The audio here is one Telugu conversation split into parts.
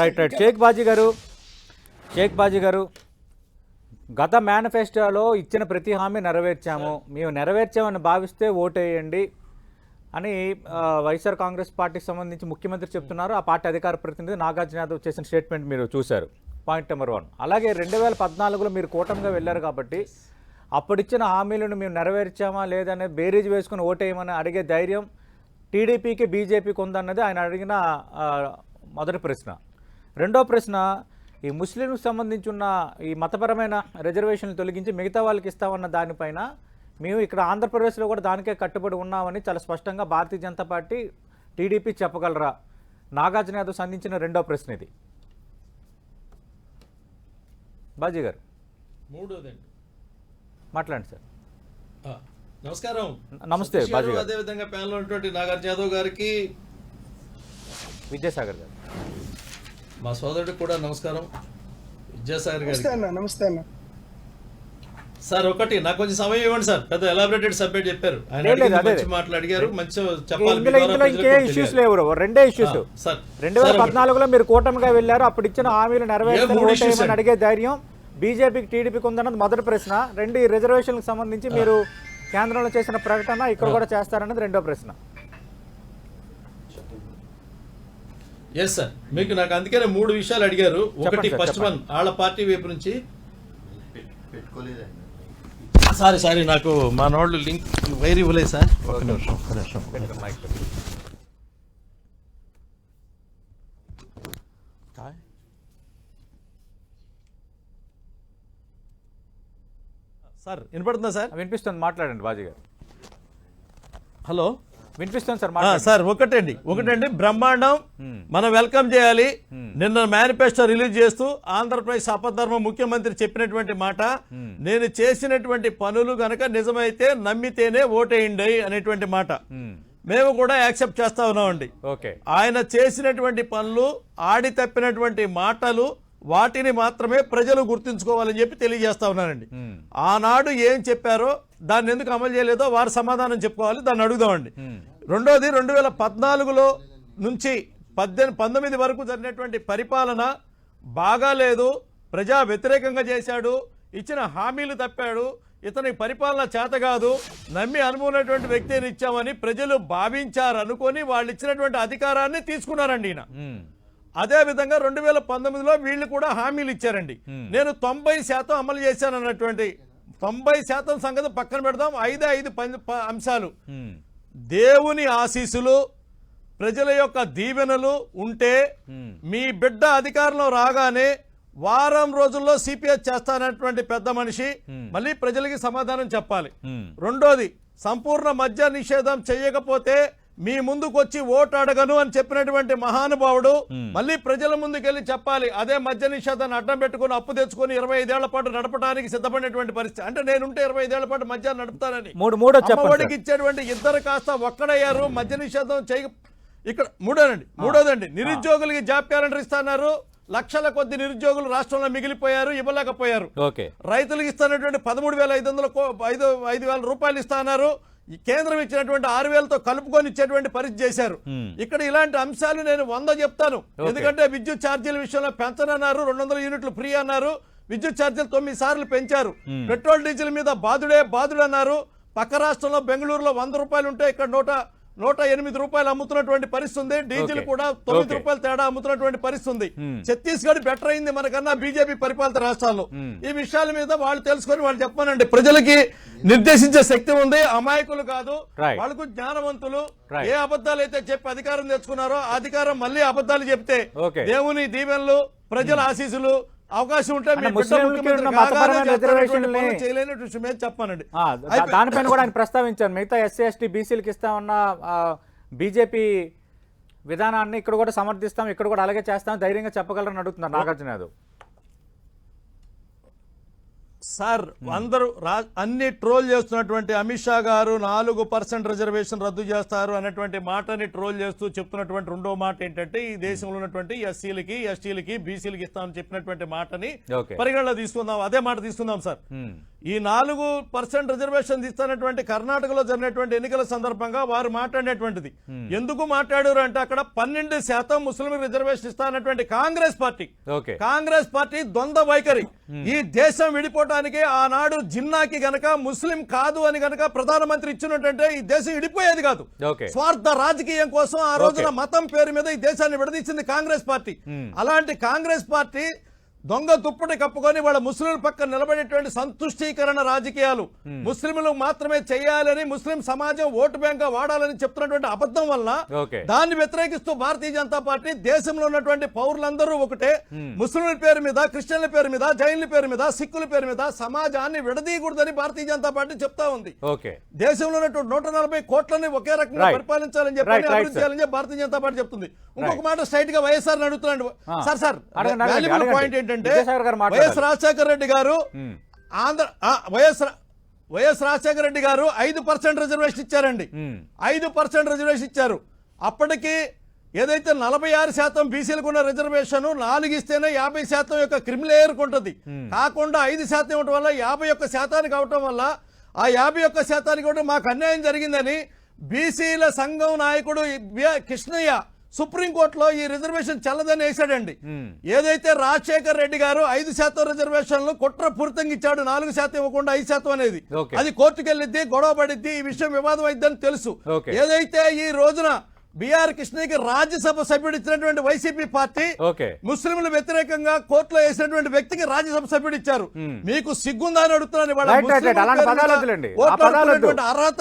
రైట్ రైట్ షేక్ బాజీ గారు షేక్ బాజీ గారు గత మేనిఫెస్టోలో ఇచ్చిన ప్రతి హామీ నెరవేర్చాము. మేము నెరవేర్చామని భావిస్తే ఓటేయండి అని వైఎస్ఆర్ కాంగ్రెస్ పార్టీకి సంబంధించి ముఖ్యమంత్రి చెప్తున్నారు. ఆ పార్టీ అధికార ప్రతినిధి నాగార్జున యాదవ్ చేసిన స్టేట్మెంట్ మీరు చూశారు. Point number one. అలాగే రెండు వేల పద్నాలుగులో మీరు కూటమిగా వెళ్ళారు కాబట్టి అప్పుడిచ్చిన హామీలను మేము నెరవేర్చామా లేదనే బేరీజ్ వేసుకుని ఓటేయమని అడిగే ధైర్యం టీడీపీకి బీజేపీకి ఉందన్నది ఆయన అడిగిన మొదటి ప్రశ్న. రెండో ప్రశ్న ఈ ముస్లింలకు సంబంధించి ఉన్న ఈ మతపరమైన రిజర్వేషన్లు తొలగించి మిగతా వాళ్ళకి ఇస్తామన్న దానిపైన మేము ఇక్కడ ఆంధ్రప్రదేశ్లో కూడా దానికే కట్టుబడి ఉన్నామని చాలా స్పష్టంగా భారతీయ జనతా పార్టీ టీడీపీ చెప్పగలరా? నాగార్జున యాదవ్ సంధించిన రెండో ప్రశ్న ఇది. బాజీ గారు. మూడోదండి. మాట్లాడండి సార్. నమస్కారం. నమస్తే, బాజీ. అదేవిధంగా ప్యానల్ ఉన్నటువంటి నాగార్జున యాదవ్ గారికి విద్యాసాగర్ గారు. మా సోదరుడికి కూడా నమస్కారం. విద్యాసాగర్ అన్న నమస్తే అన్న. సార్ ఒకటి నాకు కొంచెం సమయం ఇవ్వండి సార్. పెద్ద ఎలాబరేటెడ్ సబ్జెక్ట్ చెప్పారు. ఆయన. మంచి మాటలు అడిగారు మంచి చెప్పాలి రెండే ఇష్యూస్ రెండు వేల. పద్నాలుగులో మీరు కూటమిగా వెళ్ళారు అప్పుడు ఇచ్చిన హామీలు నెరవేర్చని? అడిగే ధైర్యం బీజేపీకి టీడీపీకి ఉందన్నది మొదటి ప్రశ్న. రెండు ఈ రిజర్వేషన్లకు సంబంధించి మీరు కేంద్రంలో చేసిన ప్రకటన ఇక్కడ కూడా చేస్తారన్నది రెండో ప్రశ్న. ఎస్ సార్ మీకు నాకు అందుకనే మూడు విషయాలు అడిగారు. ఒకటి ఫస్ట్ వన్. వాళ్ళ పార్టీ వైపు నుంచి. పెట్టుకోలేదండి. సారీ సారీ నాకు మా నోళ్ళు లింక్ వైర్ ఇవ్వలేదు సార్. ఒక నిమిషం ఒక నిమిషం సార్ వినపడుతుందా సార్? వినిపిస్తుంది. మాట్లాడండి బాజీ గారు. హలో? వినిపిస్తుంది సార్ సార్ ఒకటండి ఒకటండి బ్రహ్మాండం. మనం వెల్కమ్ చేయాలి. నిన్న మేనిఫెస్టో రిలీజ్ చేస్తూ ఆంధ్రప్రదేశ్ అపధర్మ ముఖ్యమంత్రి చెప్పినటువంటి మాట. నేను చేసినటువంటి పనులు గనక నిజమైతే నమ్మితేనే ఓటేయండి అనేటువంటి మాట మ్మ్. కూడా యాక్సెప్ట్ చేస్తా ఉన్నామండి ఓకే ఆయన చేసినటువంటి పనులు ఆడి తప్పినటువంటి మాటలు వాటిని మాత్రమే ప్రజలు గుర్తుంచుకోవాలని చెప్పి తెలియజేస్తా ఉన్నానండి. ఆనాడు ఏం చెప్పారో దాన్ని ఎందుకు అమలు చేయలేదో వారు సమాధానం చెప్పుకోవాలి దాన్ని అడుగుదామండి. రెండోది రెండు వేల పద్నాలుగులో నుంచి పద్దెనిమిది పంతొమ్మిది వరకు జరిగినటువంటి పరిపాలన బాగాలేదు. ప్రజా వ్యతిరేకంగా చేశాడు. ఇచ్చిన హామీలు తప్పాడు. ఇతని పరిపాలన చేత కాదు. నమ్మి అనుకున్నటువంటి వ్యక్తిని ఇచ్చామని ప్రజలు భావించారు అనుకొని వాళ్ళు ఇచ్చినటువంటి అధికారాన్ని తీసుకున్నారండి ఈయన. అదే విధంగా రెండు వేల పంతొమ్మిదిలో వీళ్ళు కూడా హామీలు ఇచ్చారండి. నేను తొంభై శాతం అమలు చేశాను అన్నటువంటి తొంభై శాతం సంగతి పక్కన పెడదాం. ఐదు ఐదు అంశాలు. దేవుని ఆశీస్సులు ప్రజల యొక్క దీవెనలు ఉంటే. మీ బిడ్డ అధికారంలో రాగానే వారం రోజుల్లో సిపిఎస్ చేస్తానటువంటి పెద్ద మనిషి మళ్ళీ ప్రజలకి సమాధానం చెప్పాలి. రెండోది సంపూర్ణ మద్య నిషేధం చేయకపోతే మీ ముందుకు వచ్చి ఓటు అడగను అని చెప్పినటువంటి మహానుభావుడు మళ్ళీ ప్రజల ముందుకెళ్ళి చెప్పాలి అదే మద్య నిషేధాన్ని అడ్డం పెట్టుకుని అప్పు తెచ్చుకొని ఇరవై ఐదేళ్ళ పాటు నడపడానికి సిద్ధపడినటువంటి పరిస్థితి. అంటే నేనుంటే ఇరవై ఐదేళ్ళ పాటు మద్యాన్ని నడుపుతానని. అమ్మఒడికి. ఇచ్చేటువంటి ఇద్దరు కాస్త ఒక్కడయ్యారు మద్య నిషేధం చేయ. ఇక్కడ మూడోనండి మూడోదండి. నిరుద్యోగులకి జాబ్ క్యాలెండర్ ఇస్తున్నారు లక్షల కొద్ది నిరుద్యోగులు రాష్ట్రంలో మిగిలిపోయారు ఇవ్వలేకపోయారు. ఓకే. రైతులకు ఇస్తున్నటువంటి పదమూడు వేల ఐదు వందల ఐదు ఐదు వేల రూపాయలు ఇస్తున్నారు ఈ కేంద్రం ఇచ్చినటువంటి ఆరు వేలతో కలుపుకొని ఇచ్చేటువంటి పరిస్థితి చేశారు. ఇక్కడ ఇలాంటి అంశాలు నేను వంద చెప్తాను. ఎందుకంటే విద్యుత్ ఛార్జీల విషయంలో పెంచనన్నారు రెండు వందల యూనిట్లు ఫ్రీ అన్నారు విద్యుత్ ఛార్జీలు తొమ్మిది సార్లు పెంచారు. పెట్రోల్ డీజిల్ మీద బాధుడే బాధుడు అన్నారు పక్క రాష్ట్రంలో బెంగళూరులో వంద రూపాయలు ఉంటే ఇక్కడ నూట నూట ఎనిమిది రూపాయలు అమ్ముతున్నటువంటి పరిస్థితి ఉంది డీజిల్. కూడా తొమ్మిది. రూపాయలు తేడా అమ్ముతున్నటువంటి పరిస్థితి ఉంది. ఛత్తీస్గఢ్ బెటర్ అయింది మనకన్నా బీజేపీ పరిపాలిత రాష్ట్రాల్లో. ఈ విషయాల మీద వాళ్ళు తెలుసుకొని వాళ్ళు చెప్పానండి ప్రజలకి నిర్దేశించే శక్తి ఉంది అమాయకులు కాదు. వాళ్ళకు జ్ఞానవంతులు. ఏ అబద్ధాలు అయితే చెప్పి అధికారం తెచ్చుకున్నారో అధికారం మళ్ళీ అబద్ధాలు చెప్తే. దేవుని దీవెనలు ప్రజల ఆశీస్సులు అవకాశం ఉంటే ఏం చెప్పానండి. దానిపైన కూడా ఆయన ప్రస్తావించారు. మిగతా ఎస్సీ ఎస్టీ బీసీలకు ఇస్తామన్న బీజేపీ విధానాన్ని ఇక్కడ కూడా సమర్థిస్తాం ఇక్కడ కూడా అలాగే చేస్తాం ధైర్యంగా చెప్పగలరని అడుగుతున్నారు నాగార్జున యాదవ్. సార్ అందరూ రా అన్ని ట్రోల్ చేస్తున్నటువంటి అమిత్ షా గారు నాలుగు పర్సెంట్ రిజర్వేషన్ రద్దు చేస్తారు అనేటువంటి మాటని ట్రోల్ చేస్తూ చెప్తున్నటువంటి రెండో మాట ఏంటంటే ఈ దేశంలో ఉన్నటువంటి ఎస్సీలకి ఎస్టీలకి బీసీలకి ఇస్తామని చెప్పినటువంటి మాటని. పరిగణలో తీసుకుందాం అదే మాట తీసుకుందాం సార్. ఉమ్, ఈ నాలుగు పర్సెంట్ రిజర్వేషన్ ఇస్తున్నటువంటి కర్ణాటకలో జరిగినటువంటి ఎన్నికల సందర్భంగా వారు మాట్లాడినటువంటిది. ఎందుకు మాట్లాడారు అంటే అక్కడ పన్నెండు శాతం ముస్లిం రిజర్వేషన్ ఇస్తానటువంటి కాంగ్రెస్ పార్టీ. కాంగ్రెస్ పార్టీ ద్వంద్వ వైఖరి. ఈ దేశం విడిపోవటానికి ఆనాడు జిన్నాకి గనక ముస్లిం కాదు అని గనక ప్రధానమంత్రి ఇచ్చినట్టంటే ఈ దేశం విడిపోయేది కాదు. స్వార్థ రాజకీయం కోసం ఆ రోజున మతం పేరు మీద ఈ దేశాన్ని విడదీసింది కాంగ్రెస్ పార్టీ. అలాంటి కాంగ్రెస్ పార్టీ దొంగ దుప్పటి కప్పుకొని వాళ్ళ ముస్లింల పక్కన నిలబడేటువంటి సంతుష్టీకరణ రాజకీయాలు. ముస్లింలు మాత్రమే చేయాలని ముస్లిం సమాజం ఓటు బ్యాంక్ వాడాలని చెప్తున్నటువంటి అబద్ధం ఓకే. దాన్ని వ్యతిరేకిస్తూ భారతీయ జనతా పార్టీ దేశంలో ఉన్నటువంటి పౌరులందరూ ఒకటే. ముస్లింల పేరు మీద క్రిస్టియన్ల పేరు మీద జైన్ల పేరు మీద సిక్కుల పేరు మీద సమాజాన్ని విడదీయకూడదని భారతీయ జనతా పార్టీ చెప్తా ఉంది. దేశంలో ఉన్నటువంటి నూట నలభై కోట్లని ఒకే రకంగా. పరిపాలించాలని చెప్పి అభివృద్ధి. చేయాలని భారతీయ జనతా పార్టీ చెప్తుంది. ఇంకొక మాట స్ట్రైట్గా వైఎస్ఆర్ అడుగుతున్నాడు. ఆ. Sir sir. పాయింట్ ఏంటంటే. వైఎస్ రాజశేఖర రెడ్డి గారు ఆంధ్ర వైఎస్ వైఎస్ రాజశేఖర రెడ్డి గారు ఐదు పర్సెంట్ రిజర్వేషన్ ఇచ్చారండి. ఐదు పర్సెంట్ రిజర్వేషన్ ఇచ్చారు. అప్పటికి ఏదైతే నలభై ఆరు శాతం బీసీలకు ఉన్న రిజర్వేషన్ నాలుగు ఇస్తేనే యాభై శాతం యొక్క క్రిమిలేయర్కి ఉంటుంది కాకుండా ఐదు శాతం ఇవ్వడం వల్ల యాభై ఒక్క శాతానికి అవటం వల్ల ఆ యాభై ఒక్క శాతానికి కూడా మాకు అన్యాయం జరిగిందని బీసీల సంఘం నాయకుడు కృష్ణయ్య సుప్రీంకోర్టులో ఈ రిజర్వేషన్ చెల్లదని వేశాడండి. ఏదైతే రాజశేఖర్ రెడ్డి గారు ఐదు శాతం రిజర్వేషన్లు కుట్ర పూర్తంగా ఇచ్చాడు నాలుగు శాతం ఇవ్వకుండా ఐదు శాతం అనేది. అది కోర్టుకు వెళ్ళిద్ది గొడవ పడిద్ది ఈ విషయం వివాదం అయిద్దని తెలుసు. ఏదైతే ఈ రోజున బిఆర్ కృష్ణయ్యకి రాజ్యసభ సభ్యుడు ఇచ్చినటువంటి వైసీపీ పార్టీ ముస్లింలు వ్యతిరేకంగా కోర్టులో వేసినటువంటి వ్యక్తికి రాజ్యసభ సభ్యుడు ఇచ్చారు. మీకు సిగ్గుందా అని అడుగుతున్నాను అర్హత.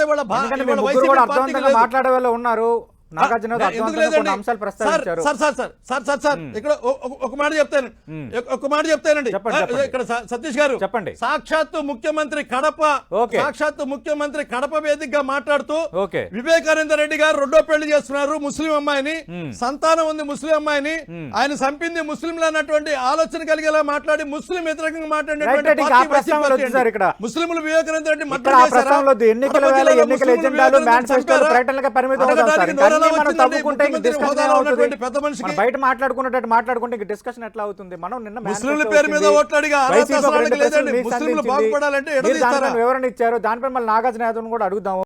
మాట్లాడే వాళ్ళు ఉన్నారు. నాగార్జున సార్ ప్రస్తావించారు. Sir sir sir sir sir sir ఇక్కడ ఒ- ఒ- ఒక మాట చెప్తాను. ఒక- మాట చెప్తానండి. ఇక్కడ సతీష్ గారు చెప్పండి. సాక్షాత్తు ముఖ్యమంత్రి కడప. సాక్షాత్తు ముఖ్యమంత్రి కడప వేదికగా మాట్లాడుతూ వివేకానంద రెడ్డి గారు రెండో పెళ్ళి చేస్తున్నారు ముస్లిం అమ్మాయిని. సంతానం ఉంది ముస్లిం అమ్మాయిని. ఆయన చంపింది ముస్లింలు అన్నటువంటి ఆలోచన కలిగేలా మాట్లాడి ముస్లిం వ్యతిరేకంగా మాట్లాడినటువంటి. ముస్లింలు వివేకానంద రెడ్డి ఆ పెద్ద మనిషికి బయట మాట్లాడుకున్నట్టు మాట్లాడుకుంటే డిస్కషన్ ఎట్లా అవుతుంది? మనం నిన్న ముస్లింల పేరు మీద వచ్చింది. ఓట్లు అడిగే. అర్హత వైసీపీ ఒక అసలు రెండు లేదండి. ప్రశ్నలు మీకు ముస్లింలు. బాగుపడాలంటే వివరణ ఇచ్చారు. దానిపై మళ్ళీ నాగార్జున యాదవ్ కూడా అడుగుదాము.